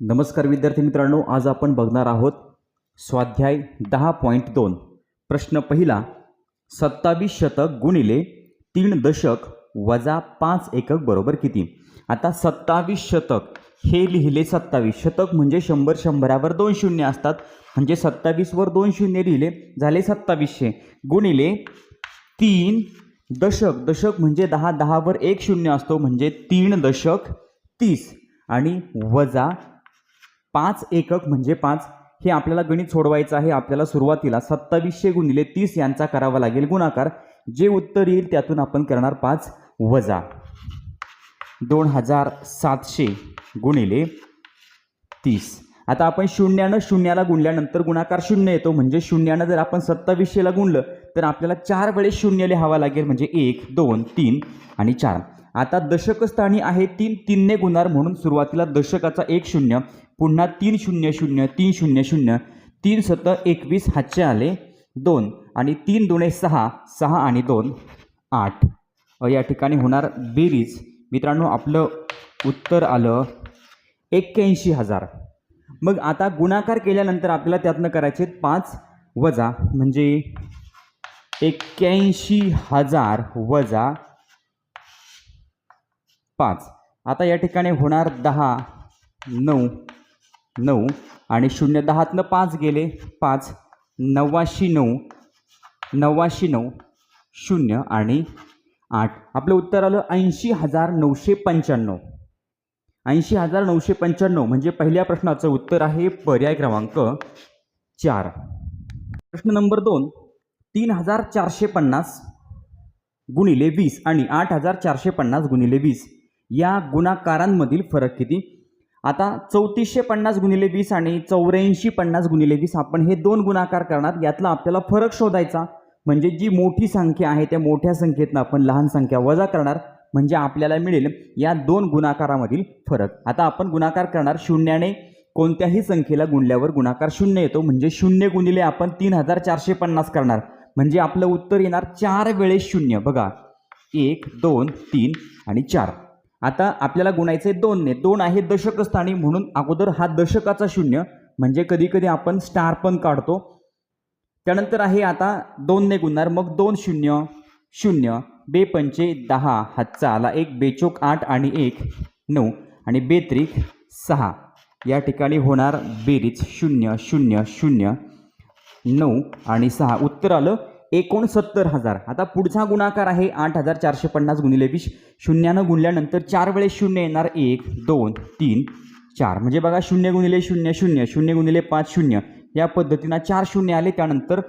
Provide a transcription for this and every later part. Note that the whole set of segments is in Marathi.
नमस्कार विद्यार्थी मित्रांनो आज आपण बघणार आहोत स्वाध्याय दहा पॉईंट दोन. प्रश्न पहिला सत्तावीस शतक गुणिले तीन दशक वजा पाच एकक बरोबर किती? आता सत्तावीस शतक हे लिहिले सत्तावीस शतक म्हणजे शंभर शंभरावर दोन शून्य असतात. म्हणजे सत्तावीसवर दोन शून्य लिहिले झाले सत्तावीसशे. गुणिले तीन दशक दशक म्हणजे दहा दहावर एक शून्य असतो म्हणजे तीन दशक तीस. आणि वजा पाच एकक म्हणजे पाच हे आपल्याला गणित सोडवायचं आहे आपल्याला सुरुवातीला सत्तावीसशे गुणिले तीस यांचा करावा लागेल गुणाकार. जे उत्तर येईल त्यातून आपण करणार पाच वजा दोन हजार सातशे गुणिले तीस. आता आपण शून्यानं शून्याला गुणल्यानंतर गुणाकार शून्य येतो म्हणजे शून्यानं जर आपण सत्तावीसशेला गुणलं तर आपल्याला चार वेळेस शून्य लिहावा लागेल म्हणजे एक दोन तीन आणि चार. आता दशकस्थानी आहे तीन तीनने गुणार म्हणून सुरुवातीला दशकाचा एक शून्य पुन्हा तीन शून्य शून्य तीन शून्य शून्य तीन सत एकवीस हातचे आले दोन आणि तीन दोने सहा सहा आणि दोन आठ. या ठिकाणी होणार बेरीज. मित्रांनो आपलं उत्तर आलं एक्क्याऐंशी हजार. मग आता गुणाकार केल्यानंतर आपल्याला त्यातनं करायचे पाच वजा म्हणजे एक्क्याऐंशी हजार वजा पाच. आता या ठिकाणी होणार दहा नऊ नऊ आणि शून्य दहातनं पाच गेले. पाच नव्वाशी नऊ नव्वाशी नऊ शून्य आणि आठ. आपलं उत्तर आलं ऐंशी हजार नऊशे पंच्याण्णव. ऐंशी हजार नऊशे पंच्याण्णव म्हणजे पहिल्या प्रश्नाचं उत्तर आहे पर्याय क्रमांक चार. प्रश्न नंबर दोन तीन हजार चारशे पन्नास गुणिले वीस आणि आठ हजार चारशे पन्नास गुणिले वीस. या गुणाकारांमधील फरक किती? आता चौतीसशे पन्नास गुणिले वीस आणि चौऱ्याऐंशी पन्नास गुणिले वीस आपण हे दोन गुणाकार करणार. यातला आपल्याला फरक शोधायचा. म्हणजे जी मोठी संख्या आहे त्या मोठ्या संख्येतनं आपण लहान संख्या वजा करणार. म्हणजे आपल्याला मिळेल या दोन गुणाकारामधील फरक. आता आपण गुणाकार करणार शून्याने. कोणत्याही संख्येला गुणल्यावर गुणाकार शून्य येतो. म्हणजे शून्य गुणिले आपण तीन हजार चारशे पन्नास करणार. म्हणजे आपलं उत्तर येणार चार वेळेस शून्य. बघा. एक दोन तीन आणि चार. आता आपल्याला गुणायचे दोनने दोन आहे दशकस्थानी म्हणून अगोदर हा दशकाचा शून्य. म्हणजे कधी कधी आपण स्टार पण काढतो. त्यानंतर आहे आता दोनने गुणणार. मग दोन शून्य शून्य. बे पंचे दहा. हातचा आला एक. बेचोक आठ आणि एक. नऊ. आणि बेत्रिक सहा. या ठिकाणी होणार बेरीज. शून्य शून्य शून्य. नऊ आणि सहा. उत्तर आलं. एकोणसत्तर हजार. आता पुढचा गुणाकार आहे आठ हजार चारशे पन्नास गुणिले वीस. शून्यानं गुणल्यानंतर चार वेळेस शून्य येणार एक दोन तीन चार. म्हणजे बघा शून्य गुणिले शून्य शून्य शून्य गुणिले पाच शून्य. या पद्धतीनं चार शून्य आले त्यानंतर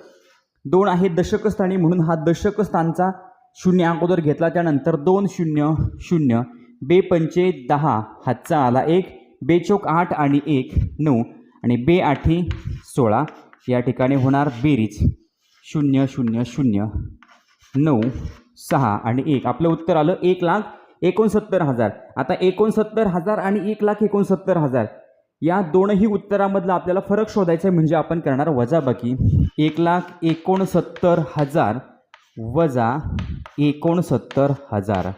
दोन आहे दशकस्थानी म्हणून हा दशकस्थानचा शून्य अगोदर घेतला त्यानंतर दोन शून्य शून्य बे पंचे दहा हातचा आला एक बेचोक आठ आणि एक नऊ. आणि बे आठी सोळा. या ठिकाणी होणार बेरीज. शून्य शून्य शून्य नऊ सहा आणि एक. आपलं उत्तर आलं एक लाख एकोणसत्तर हजार. आता एकोणसत्तर हजार आणि एक लाख एकोणसत्तर हजार या दोनही उत्तरामधला आपल्याला फरक शोधायचा आहे म्हणजे आपण करणार वजाबाकी. एक लाख एकोणसत्तर हजार वजा एकोणसत्तर हजार.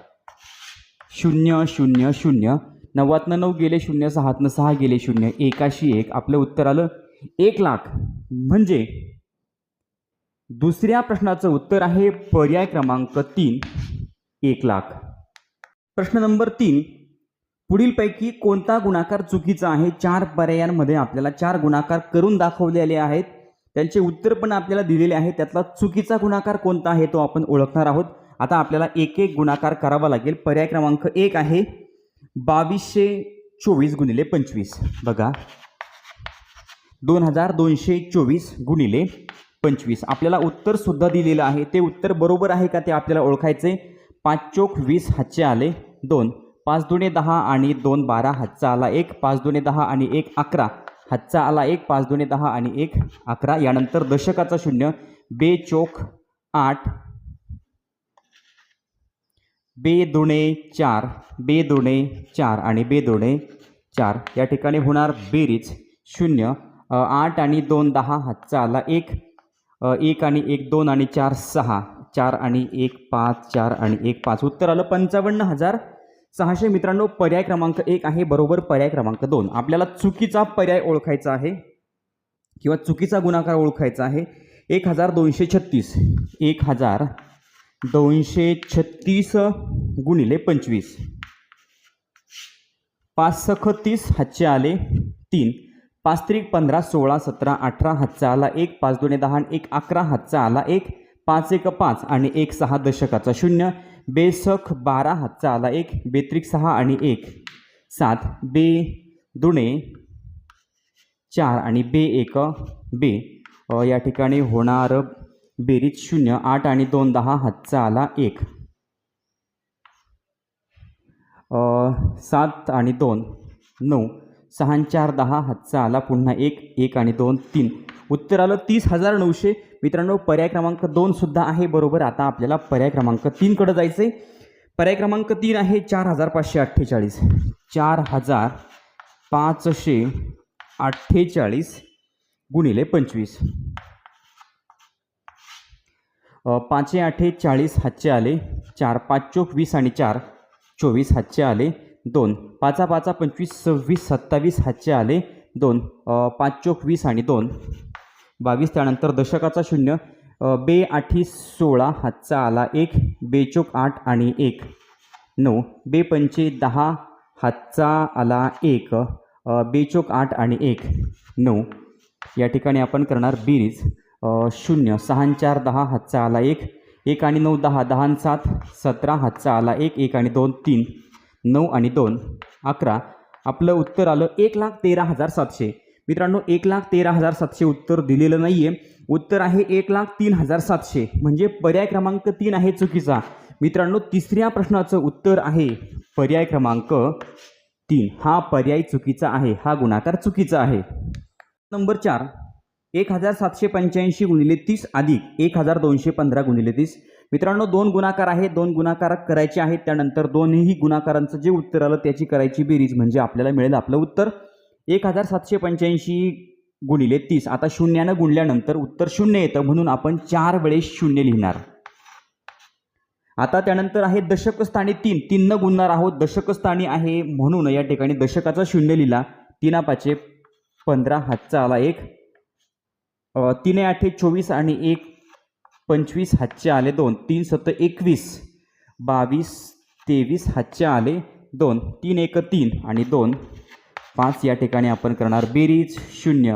शून्य शून्य शून्य. नव्वदनं नऊ गेले शून्य सहातनं सहा गेले शून्य. एकाशी एक. आपलं उत्तर आलं एक लाख. म्हणजे दुसऱ्या प्रश्नाचं उत्तर आहे पर्याय क्रमांक तीन एक लाख. प्रश्न नंबर तीन पुढीलपैकी कोणता गुणाकार चुकीचा आहे? चार पर्यायांमध्ये आपल्याला चार गुणाकार करून दाखवलेले आहेत. त्यांचे उत्तर पण आपल्याला दिलेले आहे त्यातला चुकीचा गुणाकार कोणता आहे तो आपण ओळखणार आहोत. आता आपल्याला एक एक गुणाकार करावा लागेल. पर्याय क्रमांक एक आहे बावीसशे चोवीस गुणिले पंचवीस. बघा. दोन हजार दोनशे चोवीस गुणिले पंचवीस. आपल्याला उत्तर सुद्धा दिलेलं आहे. ते उत्तर बरोबर आहे का ते आपल्याला ओळखायचे पाच चोक वीस हातचे आले. दोन. पाच दुणे दहा आणि दोन बारा हातचा आला एक. पाच दुणे दहा आणि एक अकरा हातचा आला एक. पाच दुणे दहा आणि एक अकरा. यानंतर दशकाचा शून्य. बे चोक आठ. बे दुणे चार. बे दुणे चार आणि बे दुणे चार. या ठिकाणी होणार बेरीज. शून्य. आठ आणि दोन दहा हातचा आला एक. एक आणि एक दोन आणि चार सहा. चार आणि एक पाच चार आणि एक पाच. उत्तर आलं पंचावन्न हजार सहाशे. मित्रांनो पर्याय क्रमांक एक आहे बरोबर पर्याय क्रमांक दोन. आपल्याला चुकीचा पर्याय ओळखायचा आहे किंवा चुकीचा गुणाकार ओळखायचा आहे. एक हजार दोनशे छत्तीस. एक हजार दोनशे छत्तीस गुणिले पंचवीस. पाच सख तीस हातचे आले तीन. पाच त्रिक पंधरा सोळा सतरा अठरा हातचा आला एक पाच दोन दहा आणि एक अकरा हातचा आला एक पाच एक पाच आणि एक सहा दशकाचा शून्य बेसख बारा हातचा आला एक बेत्रिक सहा आणि एक सात बे दुणे चार आणि बे एक बे या ठिकाणी होणार बेरीज शून्य आठ आणि दोन दहा हातचा आला एक. सात आणि दोन नऊ सहा चार दहा हातचा आला पुन्हा एक एक आणि दोन तीन. उत्तर आलं तीस हजार नऊशे. मित्रांनो पर्याय क्रमांक दोनसुद्धा आहे बरोबर? आता आपल्याला पर्याय क्रमांक तीनकडं जायचं आहे पर्याय क्रमांक तीन आहे चार हजार पाचशे अठ्ठेचाळीस. चार हजार पाचशे अठ्ठेचाळीस गुणिले पंचवीस. पाचशे आठे चाळीस हातचे आले चार पाच चोक वीस आणि चार चोवीस हातचे आले. दोन पाचा पाचा पंचवीस सव्वीस सत्तावीस हातचे आले दोन पाच चोक वीस आणि दोन. बावीस त्यानंतर दशकाचा शून्य बे आठी सोळा हातचा आला एक बेचोक आठ आणि एक. नऊ बे पंचे दहा हातचा आला एक बेचोक आठ आणि एक. नऊ या ठिकाणी आपण करणार बेरीज. शून्य सहा चार दहा हातचा आला एक एक आणि नऊ दहा दहा सात सतरा हातचा आला एक एक आणि दोन तीन. नऊ आणि दोन. अकरा. आपलं उत्तर आलं एक लाख तेरा हजार सातशे. मित्रांनो एक लाख तेरा हजार सातशे उत्तर दिलेलं नाही आहे उत्तर आहे एक लाख तीन हजार सातशे. म्हणजे पर्याय क्रमांक तीन आहे चुकीचा. मित्रांनो तिसऱ्या प्रश्नाचं उत्तर आहे पर्याय क्रमांक तीन. हा पर्याय चुकीचा आहे. हा गुणाकार चुकीचा आहे. नंबर चार. एक हजार सातशे पंच्याऐंशी गुणिले तीस अधिक एक हजार दोनशे पंधरा गुणिले तीस. मित्रांनो दोन गुणाकार आहे दोन गुणाकार करायचे आहेत. त्यानंतर दोन्ही गुणाकारांचं जे उत्तर आलं त्याची करायची बेरीज म्हणजे आपल्याला मिळेल आपलं उत्तर. एक हजार सातशे पंच्याऐंशी गुणिले तीस. आता शून्यानं गुणल्यानंतर उत्तर शून्य येतं म्हणून आपण चार वेळेस शून्य लिहिणार. आता त्यानंतर आहे दशकस्थानी तीन. तीन तीननं गुणणार आहोत दशकस्थानी आहे म्हणून या ठिकाणी दशकाचा शून्य लिहिला. तीना पाचे पंधरा हातचा आला एक. तीने आठे चोवीस आणि एक पंचवीस हातचे आले दोन तीन सत्त एकवीस. बावीस तेवीस हातचे आले दोन तीन एक तीन आणि दोन. पाच या ठिकाणी आपण करणार बेरीज शून्य.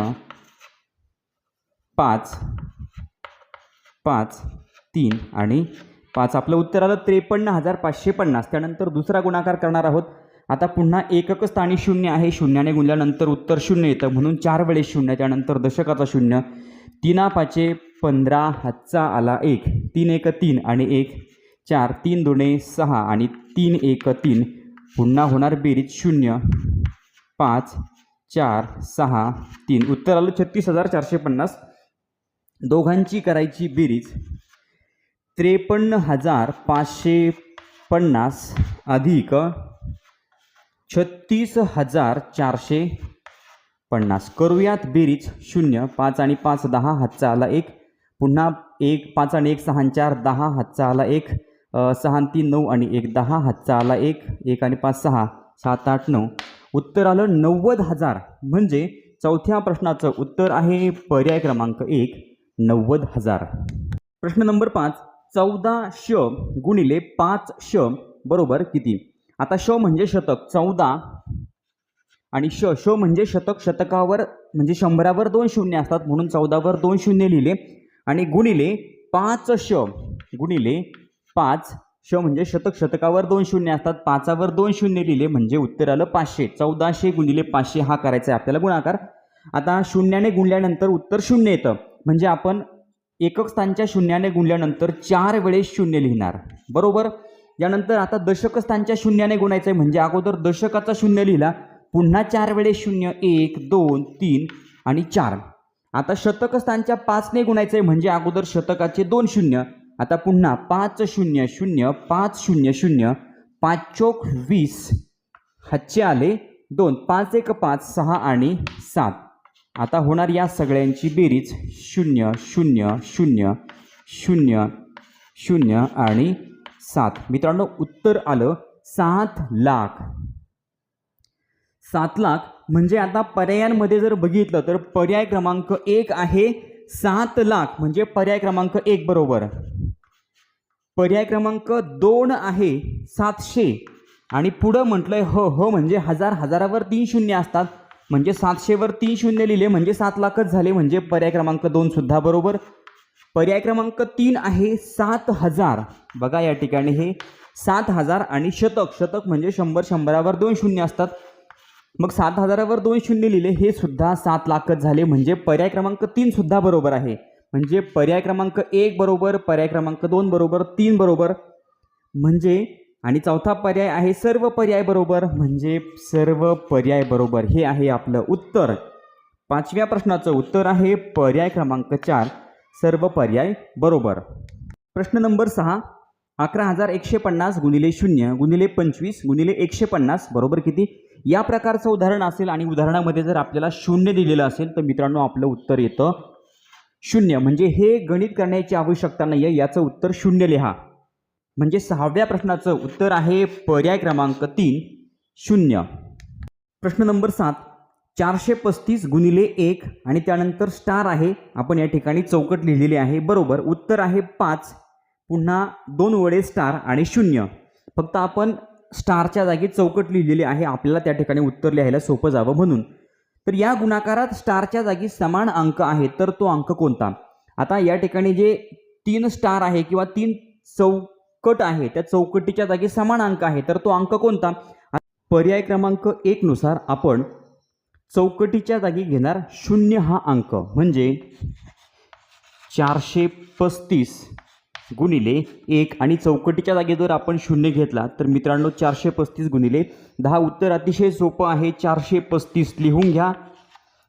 पाच पाच तीन आणि पाच. आपलं उत्तर आलं त्रेपन्न हजार पाचशे पन्नास. त्यानंतर दुसरा गुणाकार करणार आहोत. आता पुन्हा एकक स्थानी शून्य आहे. शून्याने गुणल्यानंतर उत्तर शून्य येतं. म्हणून चार वेळेस शून्य त्यानंतर दशकाचा शून्य. तीना पाचे पंधरा हातचा आला एक तीन एक तीन आणि एक चार तीन दोने सहा आणि तीन एक तीन. पुन्हा होणार बेरीज शून्य पाच चार सहा तीन. उत्तर आलं छत्तीस हजार चारशे पन्नास. दोघांची करायची बेरीज त्रेपन्न हजार पाचशे पन्नास अधिक छत्तीस हजार चारशे पन्नास. करूयात बेरीज शून्य पाच आणि पाच दहा हातचा आला एक. पुन्हा एक पाच आणि एक सहा चार दहा हातचा आला एक सहा तीन नऊ आणि एक दहा हातचा आला एक. एक आणि पाच सहा सात आठ नऊ. उत्तर आलं नव्वद हजार. म्हणजे चौथ्या प्रश्नाचं उत्तर आहे पर्याय क्रमांक एक नव्वद हजार. प्रश्न नंबर पाच चौदा श गुणिले पाच श बरोबर किती? आता श म्हणजे शतक. चौदा आणि श श म्हणजे शतक शतकावर म्हणजे शंभरावर दोन शून्य असतात म्हणून चौदावर दोन शून्य लिहिले. आणि गुणिले पाच श गुणिले पाच श म्हणजे शतक शतकावर दोन शून्य असतात. पाचावर दोन शून्य लिहिले म्हणजे उत्तर आलं पाचशे. चौदाशे गुणिले पाचशे हा करायचा आहे आपल्याला गुणाकार. आता शून्याने गुणल्यानंतर उत्तर शून्य येतं. म्हणजे आपण एकक स्थानच्या शून्याने गुणल्यानंतर चार वेळेस शून्य लिहिणार. बरोबर? यानंतर आता दशक स्थानच्या शून्याने गुणायचं आहे म्हणजे अगोदर दशकाचा शून्य लिहिला. पुन्हा चार वेळेस शून्य एक दोन तीन आणि चार. आता शतकस्थानच्या पाचने गुणायचं आहे म्हणजे अगोदर शतकाचे दोन शून्य. आता पुन्हा पाच शून्य शून्य पाच शून्य शून्य पाच चोक वीस. हातचे आले दोन पाच एक पाच सहा आणि सात. आता होणार या सगळ्यांची बेरीज. शून्य शून्य शून्य शून्य शून्य आणि सात. मित्रांनो उत्तर आलं सात लाख. सात लाख. म्हणजे आता पर्यायांमध्ये जर बघितलं तर पर्याय क्रमांक एक आहे सात लाख. म्हणजे पर्याय क्रमांक एक बरोबर. पर्याय क्रमांक दोन आहे सातशे. आणि पुढं म्हटलंय ह ह म्हणजे हजार हजारावर तीन शून्य असतात. म्हणजे सातशेवर तीन शून्य लिहिले म्हणजे सात लाखच झाले. म्हणजे पर्याय क्रमांक दोन सुद्धा बरोबर. पर्याय क्रमांक तीन आहे सात हजार. बघा या ठिकाणी हे. सात हजार आणि शतक. शतक म्हणजे शंभर शंभरावर दोन शून्य असतात. मग सात हजारावर दोन शून्य लिहिले हे सुद्धा सात लाखच झाले. म्हणजे पर्याय क्रमांक तीन सुद्धा बरोबर आहे. म्हणजे पर्याय क्रमांक एक बरोबर पर्याय क्रमांक दोन बरोबर तीन बरोबर. म्हणजे आणि चौथा पर्याय आहे सर्व पर्याय बरोबर. म्हणजे सर्व पर्याय बरोबर. हे आहे आपलं उत्तर. पाचव्या प्रश्नाचं उत्तर आहे पर्याय क्रमांक चार सर्व पर्याय बरोबर. प्रश्न नंबर सहा अकरा हजार एकशे पन्नास गुणिले शून्य गुणिले पंचवीस गुणिले एकशे पन्नास बरोबर किती? या प्रकारचं उदाहरण असेल आणि उदाहरणामध्ये जर आपल्याला शून्य दिलेलं असेल तर मित्रांनो आपलं उत्तर येतं शून्य. म्हणजे हे गणित करण्याची आवश्यकता नाही आहे याचं उत्तर शून्य लिहा. म्हणजे सहाव्या प्रश्नाचं उत्तर आहे पर्याय क्रमांक तीन शून्य. प्रश्न नंबर सात चारशे पस्तीस गुणिले एक आणि त्यानंतर स्टार आहे. आपण या ठिकाणी चौकट लिहिलेली आहे. बरोबर. उत्तर आहे पाच पुन्हा दोन वडे स्टार आणि शून्य. फक्त आपण स्टारच्या जागी चौकट लिहिलेली आहे आपल्याला त्या ठिकाणी उत्तर लिहायला सोपं जावं म्हणून. तर या गुणाकारात स्टारच्या जागी समान अंक आहे तर तो अंक कोणता? आता या ठिकाणी जे तीन स्टार आहे किंवा तीन चौकट आहे त्या चौकटीच्या जागी समान अंक आहे तर तो अंक कोणता? पर्याय क्रमांक एकनुसार आपण चौकटीच्या जागी घेणार शून्य हा अंक. म्हणजे चारशे पस्तीस. गुणिले एक आणि चौकटीच्या जागी जर आपण शून्य घेतला तर मित्रांनो चारशे पस्तीस गुणिले दहा उत्तर अतिशय सोपं आहे. चारशे पस्तीस लिहून घ्या.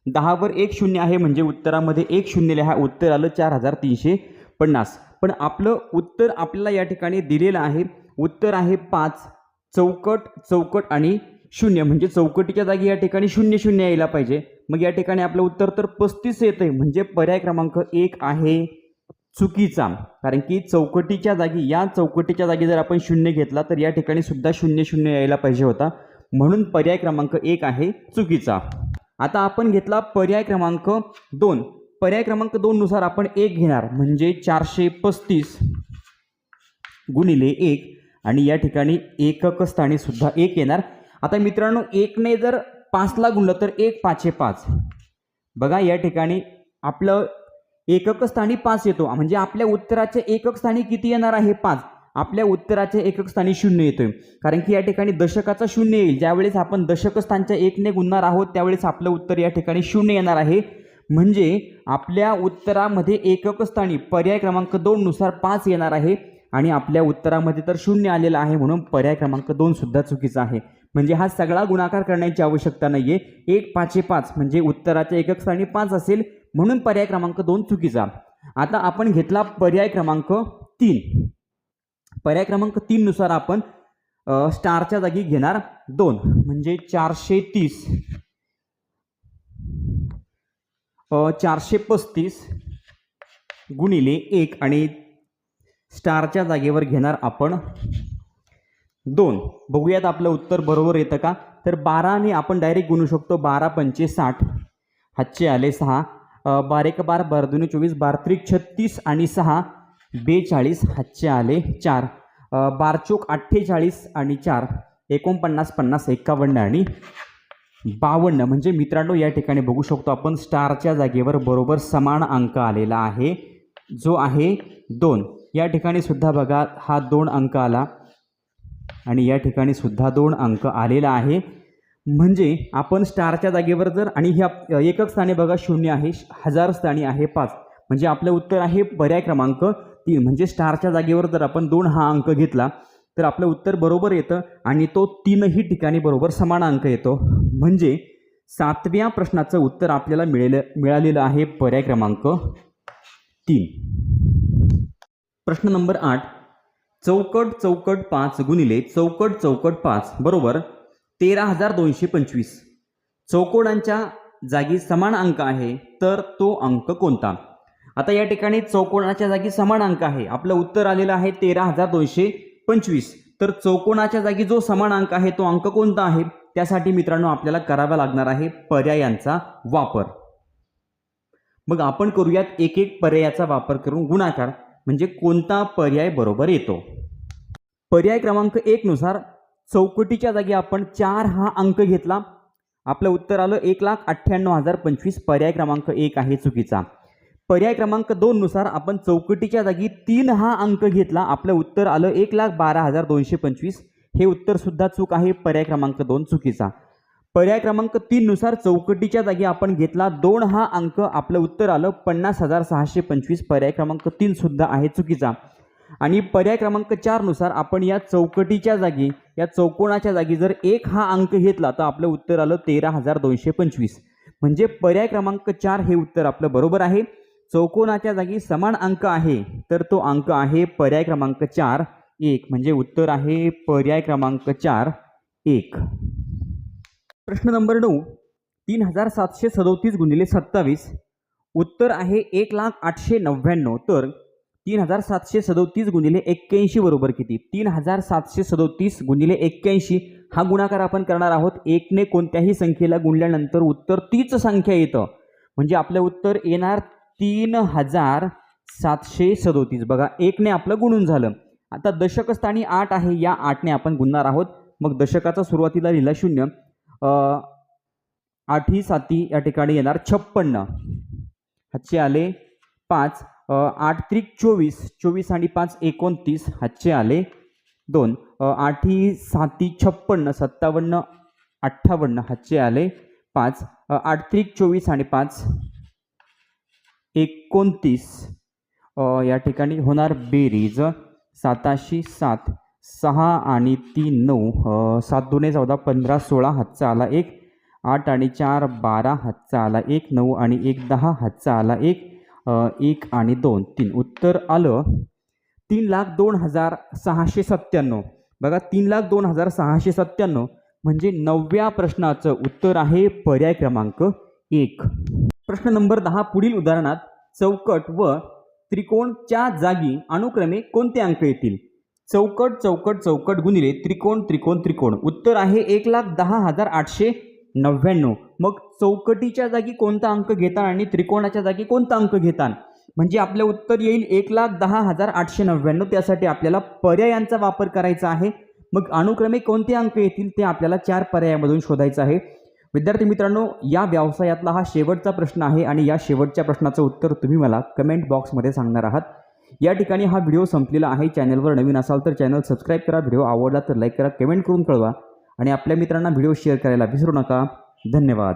दहावर एक शून्य आहे म्हणजे उत्तरामध्ये एक शून्य लिहा. उत्तर आलं चार हजार तीनशे पन्नास. पण आपलं उत्तर आपल्याला या ठिकाणी दिलेलं आहे. उत्तर आहे पाच चौकट चौकट आणि शून्य. म्हणजे चौकटीच्या जागी या ठिकाणी शून्य शून्य यायला पाहिजे. मग या ठिकाणी आपलं उत्तर तर पस्तीस येतं आहे म्हणजे पर्याय क्रमांक एक आहे. चुकीचा. कारण की चौकटीच्या जागी या चौकटीच्या जागी जर आपण शून्य घेतला तर या ठिकाणी सुद्धा शून्य शून्य यायला पाहिजे होता. म्हणून पर्याय क्रमांक एक आहे चुकीचा. आता आपण घेतला पर्याय क्रमांक दोन. पर्याय क्रमांक दोन नुसार आपण एक घेणार म्हणजे चारशे पस्तीस गुणिले एक. आणि या ठिकाणी एकक स्थानी सुद्धा एक येणार. आता मित्रांनो एकने जर पाचला गुणलं तर एक पाचशे पाच. बघा या ठिकाणी आपलं एकक स्थानी पाच येतो. म्हणजे आपल्या उत्तराचे एकक स्थानी किती येणार आहे? पाच. आपल्या उत्तराचे एकक स्थानी शून्य येतोय. कारण की या ठिकाणी दशकाचा शून्य येईल. ज्यावेळेस आपण दशक स्थानच्या एकने गुणणार आहोत त्यावेळेस आपलं उत्तर या ठिकाणी शून्य येणार आहे. म्हणजे आपल्या उत्तरामध्ये एकक स्थानी पर्याय क्रमांक दोननुसार पाच येणार आहे आणि आपल्या उत्तरामध्ये तर शून्य आलेलं आहे म्हणून पर्याय क्रमांक दोन सुद्धा चुकीचा आहे. म्हणजे हा सगळा गुणाकार करण्याची आवश्यकता नाही आहे एक पाचशे पाच म्हणजे उत्तराच्या एकक स्थानी पाच असेल म्हणून पर्याय क्रमांक दोन चुकीचा. आता आपण घेतला पर्याय क्रमांक तीन. पर्याय क्रमांक तीन नुसार आपण स्टारच्या जागी घेणार दोन म्हणजे चारशे तीस. चारशे पस्तीस गुणिले एक आणि स्टारच्या जागेवर घेणार आपण दोन. बघूयात आपलं उत्तर बरोबर येतं का? तर बाराने आपण डायरेक्ट गुणू शकतो बारा पंचे साठ. हातचे आले सहा. बारेक एक बार बारा दोन्ही चोवीस बार त्रिक छत्तीस आणि सहा बेचाळीस हातचे आले चार. अ, बारचोक अठ्ठेचाळीस आणि चार. एकोणपन्नास पन्नास एकावन्न आणि बावन्न. म्हणजे मित्रांनो या ठिकाणी बघू शकतो आपण स्टारच्या जागेवर बरोबर समान अंक आलेला आहे. जो आहे दोन. या ठिकाणी सुद्धा बघा हा दोन अंक आला. आणि या ठिकाणी सुद्धा दोन अंक आलेला आहे. म्हणजे आपण स्टारच्या जागेवर जर आणि ह्या एकक स्थानी बघा शून्य आहे हजार स्थानी आहे पाच. म्हणजे आपलं उत्तर आहे पर्याय क्रमांक तीन. म्हणजे स्टारच्या जागेवर जर आपण दोन हा अंक घेतला तर आपलं उत्तर बरोबर येतं आणि तो तीनही ठिकाणी बरोबर समान अंक येतो. म्हणजे सातव्या प्रश्नाचं उत्तर आपल्याला मिळेलं मिळालेलं आहे पर्याय क्रमांक तीन. प्रश्न नंबर आठ. चौकट चौकट पाच गुणिले चौकट चौकट पाच. बरोबर? तेरा हजार दोनशे पंचवीस. चौकोनांच्या जागी समान अंक आहे तर तो अंक कोणता? आता या ठिकाणी चौकोनाच्या जागी समान अंक आहे. आपलं उत्तर आलेलं आहे तेरा हजार दोनशे पंचवीस. तर चौकोनाच्या जागी जो समान अंक आहे तो अंक कोणता आहे? त्यासाठी मित्रांनो आपल्याला करावा लागणार आहे पर्यायांचा वापर. मग आपण करूयात एक एक पर्यायाचा वापर करून गुणाकार म्हणजे कोणता पर्याय बरोबर येतो? पर्याय क्रमांक एकनुसार चौकटीच्या जागी आपण चार हा अंक घेतला. आपलं उत्तर आलं एक लाख अठ्ठ्याण्णव हजार पंचवीस. पर्याय क्रमांक एक आहे चुकीचा. पर्याय क्रमांक दोन नुसार आपण चौकटीच्या जागी तीन हा अंक घेतला. आपलं उत्तर आलं एक लाख बारा हजार दोनशे पंचवीस. हे उत्तर सुद्धा चूक आहे. पर्याय क्रमांक दोन चुकीचा. पर्याय क्रमांक तीन नुसार चौकटीच्या जागी आपण घेतला दोन हा अंक. आपलं उत्तर आलं पन्नास हजार सहाशे पंचवीस. पर्याय क्रमांक तीन सुद्धा आहे चुकीचा. आणि पर्याय क्रमांक चारनुसार आपण या चौकटीच्या जागी या चौकोनाच्या जागी जर एक हा अंक घेतला तर आपलं उत्तर आलं तेरा हजार दोनशे पंचवीस. म्हणजे पर्याय क्रमांक चार हे उत्तर आपलं बरोबर आहे. चौकोनाच्या जागी समान अंक आहे तर तो अंक आहे पर्याय क्रमांक चार एक. म्हणजे उत्तर आहे पर्याय क्रमांक चार एक. प्रश्न नंबर नऊ. तीन हजार सातशे सदोतीस गुणिले सत्तावीस. उत्तर आहे एक लाख आठशे नव्याण्णव. तर तीन हजार सातशे सदोतीस गुणिले एक्क्याऐंशी बरोबर किती? तीन हजार सातशे सदोतीस गुणिले एक्क्याऐंशी. हा गुणाकार आपण करणार आहोत. एकने कोणत्याही संख्येला गुणल्यानंतर उत्तर तीच संख्या येतं. म्हणजे आपलं उत्तर येणार तीन हजार सातशे सदोतीस. बघा एकने आपलं गुणून झालं. आता दशकस्थानी आठ आहे या आठने आपण गुणणार आहोत. मग दशकाचा सुरुवातीला लिहिला शून्य. आठी साती या ठिकाणी येणार छप्पन्न. हातचे आले पाच. आठ त्रिक चोवीस चोवीस आणि पाच एकोणतीस हातचे आले. दोन अ, आठी साती छप्पन्न सत्तावन्न अठ्ठावन्न हातचे आले. पाच आठ त्रिक चोवीस आणि पाच एकोणतीस. या ठिकाणी होणार बेरीज. साताशी सात सहा आणि तीन नऊ सात दोने चौदा पंधरा सोळा हातचा आला एक. आठ आणि चार बारा हातचा आला एक नऊ आणि एक दहा हातचा आला एक. एक आणि दोन तीन. उत्तर आलं तीन लाख दोन हजार सहाशे सत्त्याण्णव. बघा तीन लाख दोन हजार सहाशे सत्त्याण्णव म्हणजे नवव्या प्रश्नाचं उत्तर आहे पर्याय क्रमांक एक. प्रश्न नंबर दहा पुढील उदाहरणात चौकट व त्रिकोणच्या जागी अनुक्रमे कोणते अंक येतील? चौकट चौकट चौकट गुणिले त्रिकोण त्रिकोण त्रिकोण. उत्तर आहे एक लाख दहा हजार आठशे नव्याण्णव. मग चौकटीच्या जागी कोणता अंक घेता आणि त्रिकोणाच्या जागी कोणता अंक घेता म्हणजे आपलं उत्तर येईल एक लाख दहा हजार आठशे नव्याण्णव. त्यासाठी आपल्याला पर्यायांचा वापर करायचा आहे. मग अनुक्रमे कोणते अंक येतील ते आपल्याला चार पर्यायामधून शोधायचं आहे. विद्यार्थी मित्रांनो या व्यवसायातला हा शेवटचा प्रश्न आहे आणि या शेवटच्या प्रश्नाचं उत्तर तुम्ही मला कमेंट बॉक्समध्ये सांगणार आहात. या ठिकाणी हा व्हिडिओ संपलेला आहे. चॅनलवर नवीन असाल तर चॅनल सबस्क्राईब करा. व्हिडिओ आवडला तर लाईक करा. कमेंट करून कळवा. आणि आपल्या मित्रांना व्हिडिओ शेअर करायला विसरू नका. धन्यवाद.